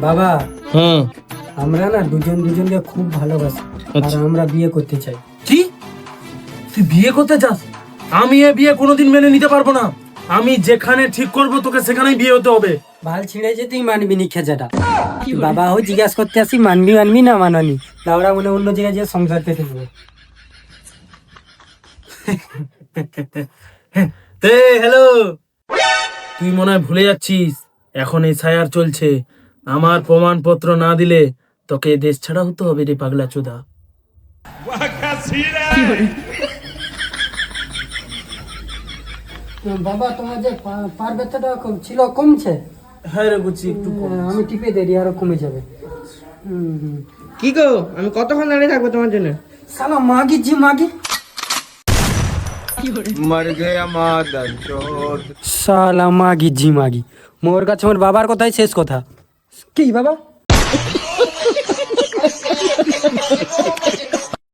বাবা হুম। আমরা না দুজন দুজনকে খুব ভালোবাসি আর আচ্ছা। আমরা বিয়ে করতে চাই। কি? তুই বিয়ে করতে চাস? আমি এ বিয়ে কোনোদিন মেনে নিতে পারব না। আমি যেখানে ঠিক করব তোকে সেখানেই বিয়ে হতে হবে। ভালো ছিঁড়ে যেতেই মানবি নি খেজাটা। বাবা ও জিজ্ঞাসা করতে আসি মানবি মানবি না মানানি? লাউড়া মনে অন্য জায়গায় যে সংসার পেতে দেবো। তে হ্যালো তুই মনে হয় ভুলে যাচ্ছিস এখন এই ছায়ার চলছে। আমার প্রমাণপত্র না দিলে তোকে দেশ ছাড়া হতে হবে রে পাগলা চোদা। বাবা তোমার যে পার ব্যথাটা ছিল কমছে? হ্যাঁ রে বুঝছি একটু হ্যাঁ, আমি টিপে দেরি আরও কমে যাবে। কি গো? আমি কতক্ষণ দাঁড়িয়ে থাকব তোমার জন্য? সালা মাগি জি মাগি। মর গয়া মাদার চোদ সালা মাগি জি মাগি। মোর কাছে মোর বাবার কথাই শেষ কথা। কি বাবা?